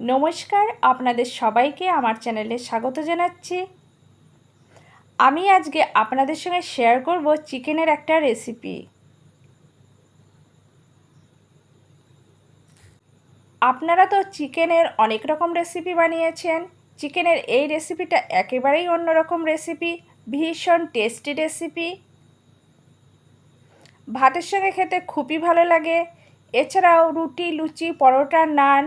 নমস্কার, আপনাদের সবাইকে আমার চ্যানেলে স্বাগত জানাচ্ছি। আমি আজকে আপনাদের সঙ্গে শেয়ার করব চিকেনের একটা রেসিপি আপনারা তো চিকেনের অনেক রকম রেসিপি বানিয়েছেন। চিকেনের এই রেসিপিটা একেবারেই অন্যরকম রেসিপি ভীষণ টেস্টি রেসিপি ভাতের সঙ্গে খেতে খুবই ভালো লাগে। এছাড়াও রুটি, লুচি, পরোটা, নান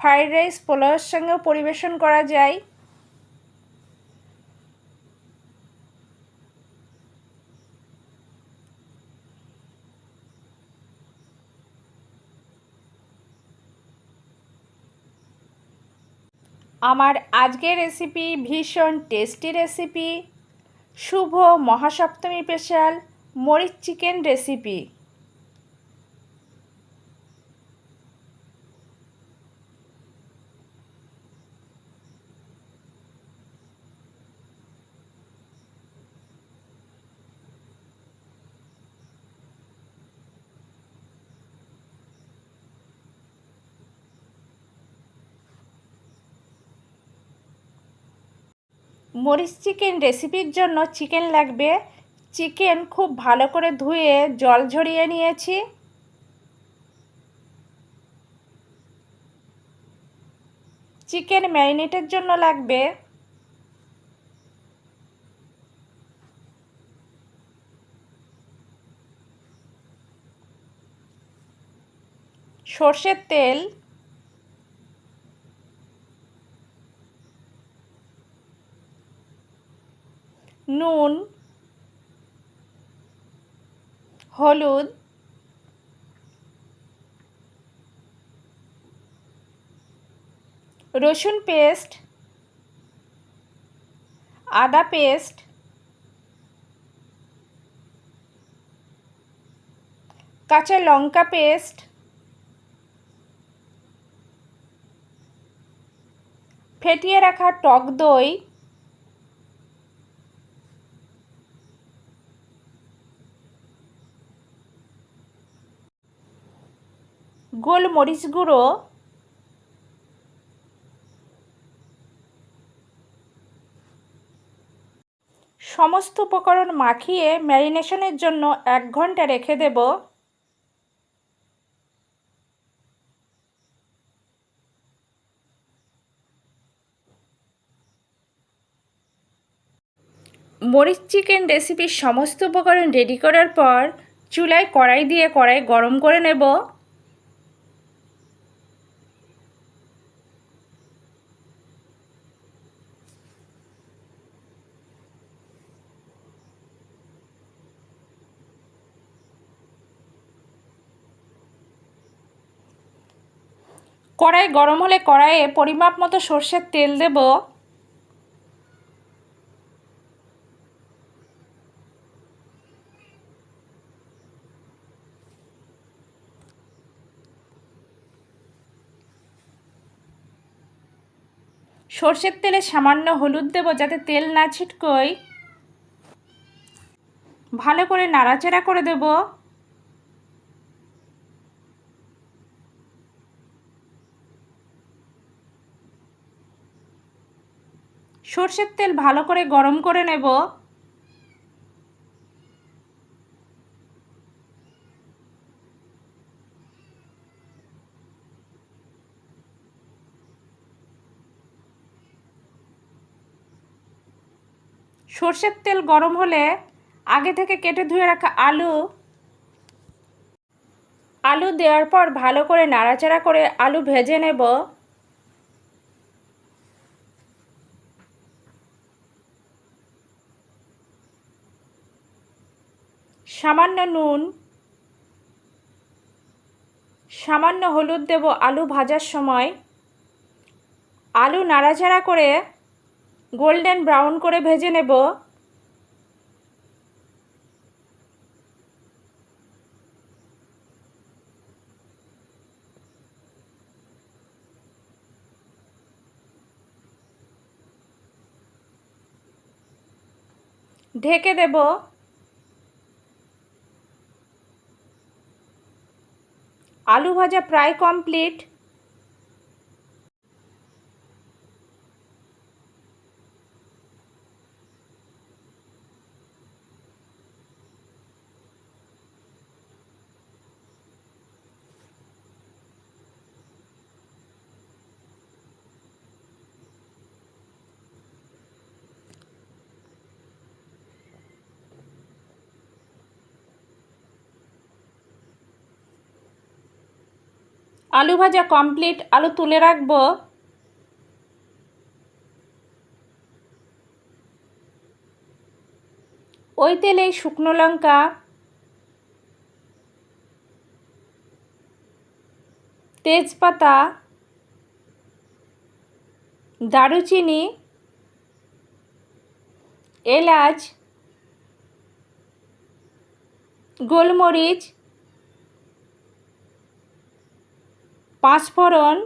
ফ্রাইড রাইস পোলাওয়ের সঙ্গেও পরিবেশন করা যায়। আমার আজকের রেসিপি ভীষণ টেস্টি রেসিপি শুভ মহাসপ্তমী স্পেশাল মরিচ চিকেন রেসিপি মরিচ চিকেন রেসিপির জন্য চিকেন লাগবে। চিকেন খুব ভালো করে ধুয়ে জল ঝরিয়ে নিয়েছি। চিকেন ম্যারিনেটের জন্য লাগবে। সর্ষের তেল নুন হলুদ রসুন পেস্ট আদা পেস্ট কাঁচা লঙ্কা পেস্ট ফেটিয়ে রাখা টক দই গোলমরিচ গুঁড়ো, সমস্ত উপকরণ মাখিয়ে ম্যারিনেশনের জন্য এক ঘণ্টা রেখে দেব। মরিচ চিকেন রেসিপির সমস্ত উপকরণ রেডি করার পর চুলায় কড়াই দিয়ে কড়াই গরম করে নেব। কড়াই গরম হলে কড়াইয়ে পরিমাপ মতো সর্ষের তেল দেব। সর্ষের তেলে সামান্য হলুদ দেব যাতে তেল না ছিটকোয়। ভালো করে নাড়াচাড়া করে দেবো। সর্ষের তেল ভালো করে গরম করে নেব। সর্ষের তেল গরম হলে আগে থেকে কেটে ধুয়ে রাখা আলু আলু দেওয়ার পর ভালো করে নাড়াচাড়া করে আলু ভেজে নেব। সামান্য নুন, সামান্য হলুদ দেব আলু ভাজার সময়। আলু নাড়াচাড়া করে গোল্ডেন ব্রাউন করে ভেজে নেব। ঢেকে দেব। আলু ভাজা প্রায় কমপ্লিট আলু ভাজা কমপ্লিট আলু তুলে রাখব। ওই তেলেই শুকনো লঙ্কা। তেজপাতা। দারুচিনি। এলাচ। গোলমরিচ। পাঁচফোড়ন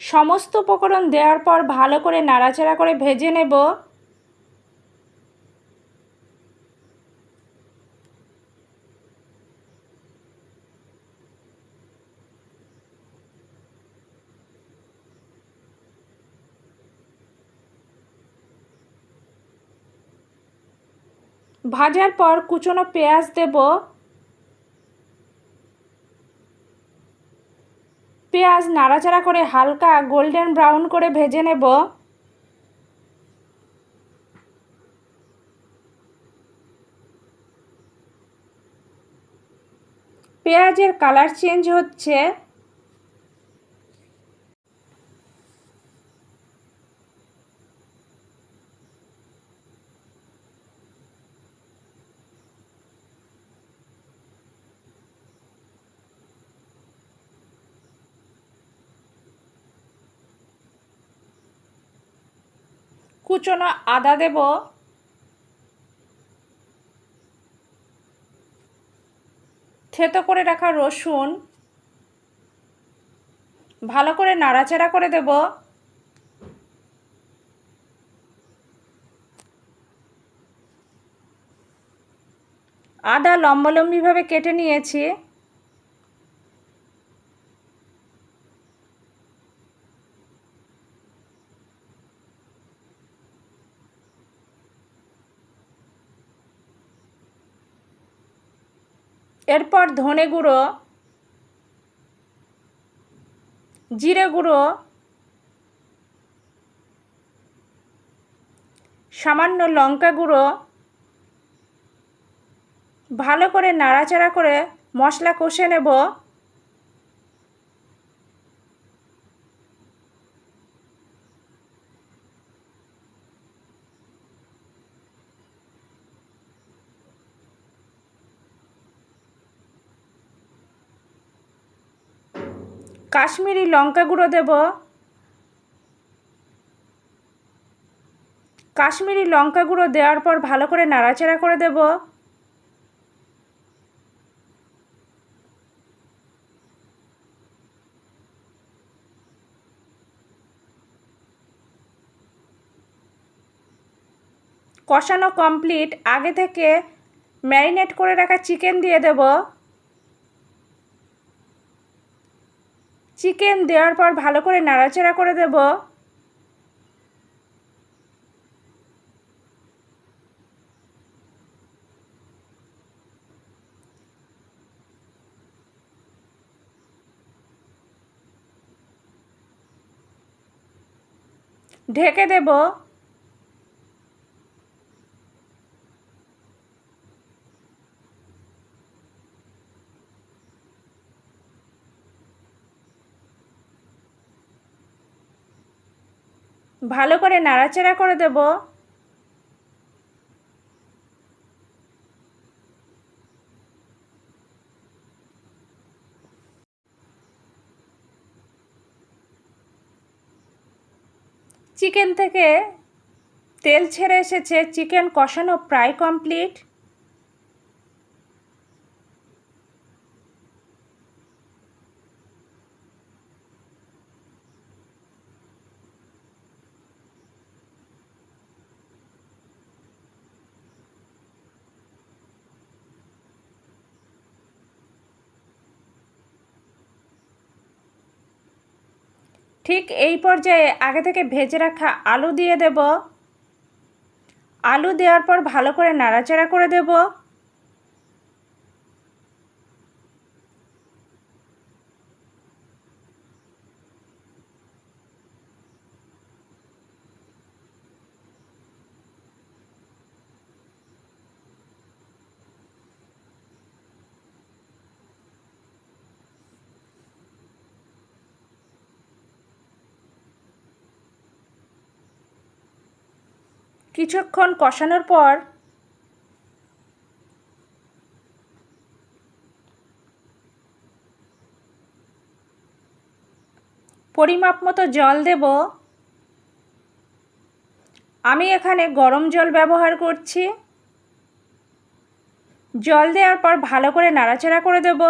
সমস্ত উপকরণ দেওয়ার পর ভালো করে নাড়াচাড়া করে ভেজে নেব। ভাজার পর কুচনো পেঁয়াজ দেব। পেঁয়াজ নাড়াচাড়া করে হালকা গোল্ডেন ব্রাউন করে ভেজে নেব। পেঁয়াজের কালার চেঞ্জ হচ্ছে। কুচনো আদা দেব। থেতো করে রাখা রসুন। ভালো করে নাড়াচাড়া করে দেব। আদা লম্বালম্বিভাবে কেটে নিয়েছি। এরপর ধনে গুঁড়ো, জিরে গুঁড়ো, সামান্য লঙ্কা গুঁড়ো, ভালো করে নাড়াচাড়া করে মশলা কষে নেব। কাশ্মীরি লঙ্কা গুঁড়ো দেব। কাশ্মীরি লঙ্কা গুঁড়ো দেওয়ার পর ভালো করে নাড়াচাড়া করে দেব। কষানো কমপ্লিট আগে থেকে ম্যারিনেট করে রাখা চিকেন দিয়ে দেবো। চিকেন দেওয়ার পর ভালো করে নাড়াচাড়া করে দেব। ঢেকে দেব। ভালো করে নাড়াচাড়া করে দেব। চিকেন থেকে তেল ছেড়ে এসেছে চিকেন কষানো প্রায় কমপ্লিট ঠিক এই পর্যায়ে আগে থেকে ভেজে রাখা আলু দিয়ে দেব। আলু দেওয়ার পর ভালো করে নাড়াচাড়া করে দেব। কিছুক্ষণ কষানোর পর পরিমাপ মতো জল দেব। আমি এখানে গরম জল ব্যবহার করছি। জল দেওয়ার পর ভালো করে নাড়াচাড়া করে দেব।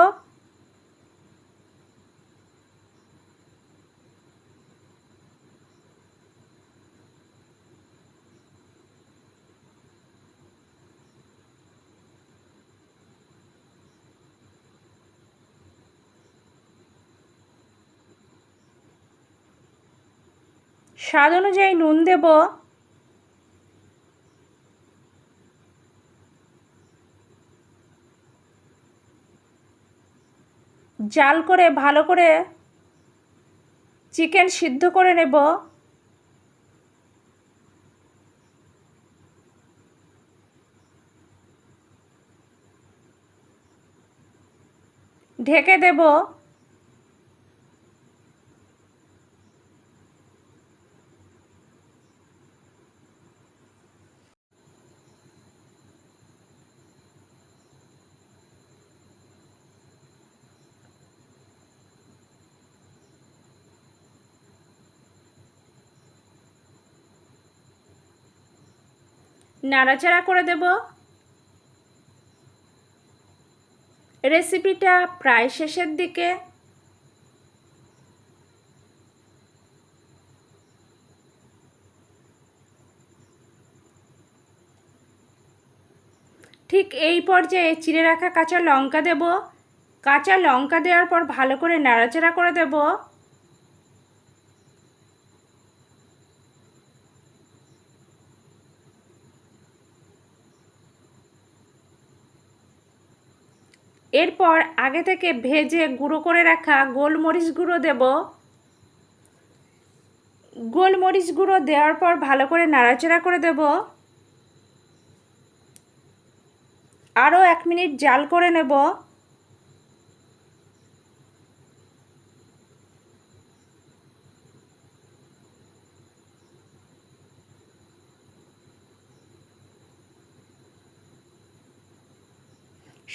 স্বাদ অনুযায়ী নুন দেব। জাল করে ভালো করে চিকেন সিদ্ধ করে নেব। ঢেকে দেব। নাড়াচাড়া করে দেব। রেসিপিটা প্রায় শেষের দিকে। ঠিক এই পর্যায়ে চিড়ে রাখা কাঁচা লঙ্কা দেব। কাঁচা লঙ্কা দেওয়ার পর ভালো করে নাড়াচাড়া করে দেব। এরপর আগে থেকে ভেজে গুঁড়ো করে রাখা গোলমরিচ গুঁড়ো দেব। গোলমরিচ গুঁড়ো দেওয়ার পর ভালো করে নাড়াচাড়া করে দেব। আরও এক মিনিট জাল করে নেব।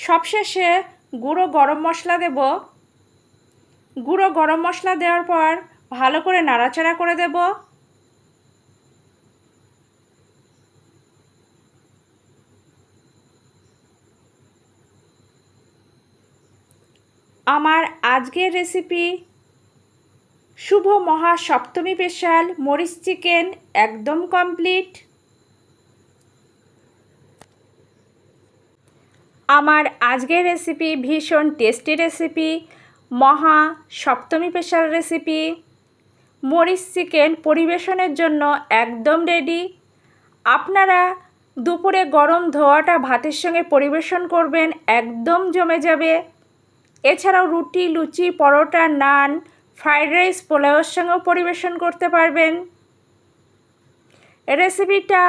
সবশেষে গুঁড়ো গরম মশলা দেব। গুঁড়ো গরম মশলা দেওয়ার পর ভালো করে নাড়াচাড়া করে দেব। আমার আজকের রেসিপি শুভ মহা সপ্তমী স্পেশাল মরিচ চিকেন একদম কমপ্লিট আমার আজকের রেসিপি ভীষণ tasty recipe Maha Saptami special recipe মরিচ চিকেন পরিবেশনের জন্য একদম রেডি আপনারা দুপুরে গরম ধোয়াটা ভাতের সঙ্গে পরিবেশন করবেন, একদম জমে যাবে। এছাড়াও রুটি, লুচি, পরোটা, নান ফ্রাইড রাইস পোলাওয়ের সঙ্গেও পরিবেশন করতে পারবেন। রেসিপিটা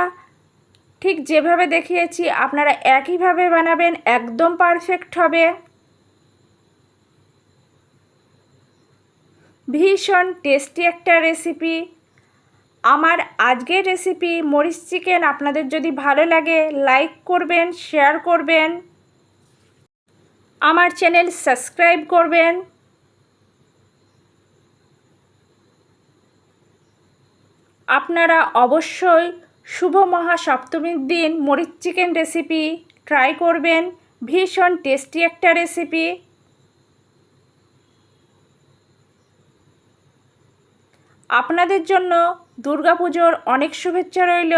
ঠিক যেভাবে দেখিয়েছি, আপনারা একইভাবে বানাবেন, একদম পারফেক্ট হবে। ভীষণ টেস্টি একটা রেসিপি আমার আজকের রেসিপি মরিচ চিকেন আপনাদের যদি ভালো লাগে লাইক করবেন শেয়ার করবেন। আমার চ্যানেল সাবস্ক্রাইব করবেন। আপনারা অবশ্যই শুভ মহা সপ্তমীর দিন, মরিচ চিকেন রেসিপি ট্রাই করবেন। ভীষণ টেস্টি একটা রেসিপি আপনাদের জন্য দুর্গাপুজোর অনেক শুভেচ্ছা রইল।